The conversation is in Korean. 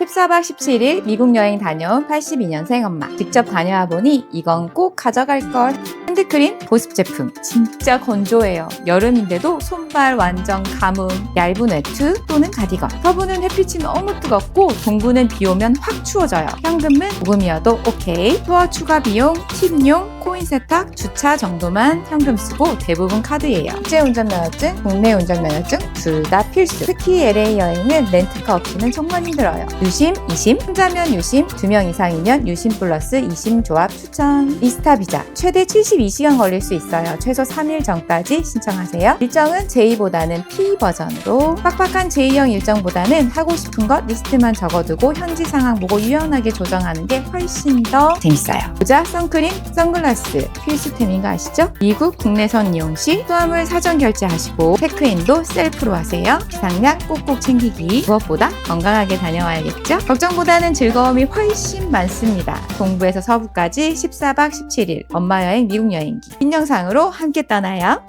14박 17일 미국 여행 다녀온 82년생 엄마. 직접 다녀와 보니 이건 꼭 가져갈 걸. 핸드크림 보습 제품 진짜 건조해요. 여름인데도 손발 완전 가뭄. 얇은 외투 또는 가디건. 서부는 햇빛이 너무 뜨겁고 동부는 비 오면 확 추워져요. 현금은 조금이어도 오케이. 투어 추가 비용, 팁용, 코인 세탁, 주차 정도만 현금 쓰고 대부분 카드예요. 국제 운전면허증, 국내 운전면허증 둘 다 필수. 특히 LA 여행은 렌트카 없이는 정말 힘들어요. 유심, 이심, 혼자면 유심, 두 명 이상이면 유심 플러스 이심 조합 추천. 이스타 비자 최대 72시간 걸릴 수 있어요. 최소 3일 전까지 신청하세요. 일정은 J보다는 P 버전으로 빡빡한 J형 일정보다는 하고 싶은 것 리스트만 적어두고 현지 상황 보고 유연하게 조정하는 게 훨씬 더 재밌어요. 모자, 선크림, 선글라스 필수템인 거 아시죠? 미국 국내선 이용 시 수화물 사전 결제하시고 체크인도 셀프로 하세요. 기상약 꼭꼭 챙기기. 무엇보다 건강하게 다녀와야겠죠? 걱정보다는 즐거움이 훨씬 많습니다. 동부에서 서부까지 14박 17일 엄마 여행 미국 여 행기. 빈 영상으로 함께 떠나요.